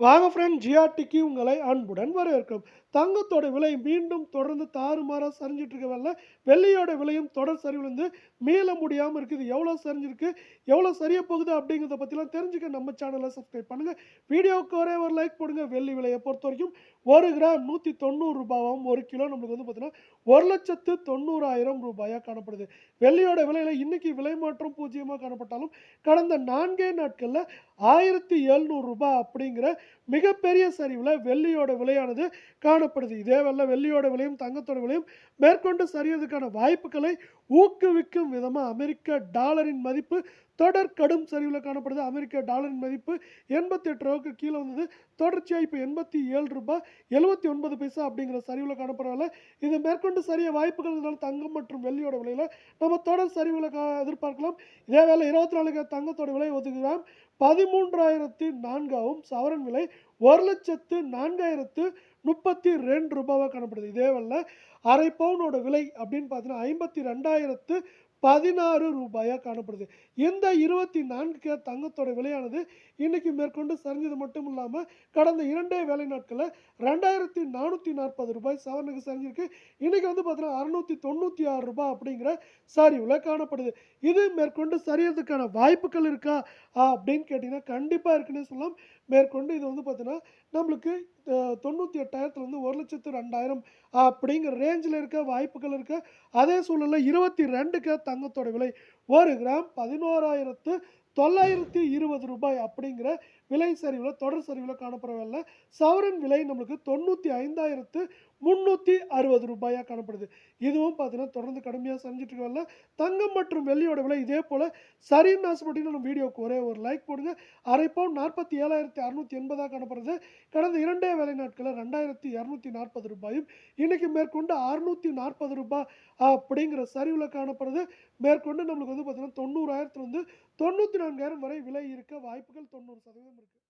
வாங்க ஃப்ரெண்ட் ஜிஆர்டிக்கு உங்களை அன்புடன் வரவேற்கும் தங்கத்தோட விலை மீண்டும் தொடர்ந்து தாறுமாறாக சரிஞ்சிட்டு இருக்க வேலை வெள்ளியோட விலையும் தொடர் சரிவிலிருந்து மீள முடியாமல் இருக்குது. எவ்வளோ சரிஞ்சிருக்கு? எவ்வளோ சரியாக போகுது அப்படிங்கிறத பற்றிலாம் தெரிஞ்சுக்க நம்ம சேனலை சப்ஸ்கிரைப் பண்ணுங்கள் வீடியோவுக்கு ஒரே ஒரு லைக் போடுங்க. வெள்ளி விலையை பொறுத்த வரைக்கும் ஒரு கிராம் நூற்றி தொண்ணூறு ரூபாவும் ஒரு கிலோ நம்மளுக்கு வந்து பார்த்தீங்கன்னா ஒரு லட்சத்து தொண்ணூறாயிரம் ரூபாயாக காணப்படுது. வெள்ளியோட விலையில் இன்றைக்கி விலை மாற்றம் பூஜ்ஜியமாக காணப்பட்டாலும் கடந்த நான்கே நாட்களில் ஆயிரத்தி எழுநூறு ரூபாய் அப்படிங்கிற மிகப்பெரிய சரிவில் வெள்ளியோட விலையானது காணப்படுது. இதே வெள்ள வெள்ளியோட விலையும் தங்கத்தோட விலையும் மேற்கொண்டு சரியறதுக்கான வாய்ப்புகளை ஊக்குவிக்கும் விதமாக அமெரிக்க டாலரின் மதிப்பு தொடர் கடும் சரிவில் காணப்படுது. அமெரிக்க டாலரின் மதிப்பு எண்பத்தி எட்டு ரூபாய்க்கு கீழே வந்தது. தொடர்ச்சியாக இப்போ எண்பத்தி ஏழு ரூபாய் எழுபத்தி ஒன்பது பைசா அப்படிங்கிற சரிவில் காணப்படுறதால இது மேற்கொண்டு சரிய வாய்ப்புகள் இருந்தாலும் தங்கம் மற்றும் வெள்ளியோட விலையில் நம்ம தொடர் சரிவில் கா எதிர்பார்க்கலாம். இதே வேலை இருபத்தி நாலு தங்கத்தோட விலை ஒதுக்குகிறோம். பதிமூன்றாயிரத்தி நான்காவும் சவரன் விலை ஒரு லட்சத்து நான்காயிரத்து முப்பத்தி ரெண்டு ரூபாவாக காணப்படுது. இதே வேலை அரை பவுனோட விலை அப்படின்னு பார்த்தீங்கன்னா ஐம்பத்தி ரெண்டாயிரத்து பதினாறு ரூபாயாக காணப்படுது. இந்த இருபத்தி நான்கு கே தங்கத்தோட விலையானது இன்னைக்கு மேற்கொண்டு சரிஞ்சது மட்டும் இல்லாமல் கடந்த இரண்டே வேலை நாட்களில் ரெண்டாயிரத்தி நானூற்றி நாற்பது ரூபாய் சவரனுக்கு சரிஞ்சிருக்கு. இன்றைக்கி வந்து பார்த்தீங்கன்னா அறுநூத்தி தொண்ணூற்றி ஆறு ரூபாய் அப்படிங்கிற சரிவில் காணப்படுது. இது மேற்கொண்டு சரியறதுக்கான வாய்ப்புகள் இருக்கா? அப்படின்னு கேட்டிங்கன்னா கண்டிப்பாக இருக்குன்னே சொல்லலாம். மேற்கொண்டு இது வந்து பார்த்தீங்கன்னா நம்மளுக்கு தொண்ணூற்றி எட்டாயிரத்துலேருந்து ஒரு லட்சத்து ரெண்டாயிரம் அப்படிங்கிற ரேஞ்சில் இருக்க வாய்ப்புகள் இருக்க. அதே சூழலில் இருபத்தி ரெண்டுக்கு தங்கத்தோட விலை ஒரு கிராம் பதினோராயிரத்து தொள்ளாயிரத்தி இருபது ரூபாய் அப்படிங்கிற விலை சரிவில் தொடர் சரிவில் காணப்படவில்லை சவரன் விலை நம்மளுக்கு தொண்ணூற்றி ஐந்தாயிரத்து முந்நூற்றி அறுபது ரூபாயாக காணப்படுது. இதுவும் பார்த்தீங்கன்னா தொடர்ந்து கடுமையாக சரிஞ்சிட்டு தங்கம் மற்றும் வெள்ளியோட விலை இதே போல் சரின்னு ஆசைப்பட்டீங்கன்னா நம்ம வீடியோக்கு ஒரே ஒரு லைக் போடுங்க. அரை பவுன் நாற்பத்தி ஏழாயிரத்தி அறுநூற்றி எண்பதாக காணப்படுது. கடந்த இரண்டே வேலை நாட்களில் ரெண்டாயிரத்தி இரநூத்தி நாற்பது ரூபாயும் இன்றைக்கி மேற்கொண்டு அறுநூற்றி நாற்பது ரூபாய் அப்படிங்கிற சரிவில் காணப்படுது. மேற்கொண்டு நம்மளுக்கு வந்து பார்த்தீங்கன்னா தொண்ணூறாயிரத்துலேருந்து தொண்ணூற்றி நான்காயிரம் வரை விலை இருக்க வாய்ப்புகள் தொண்ணூறு சதவீதம் இருக்குது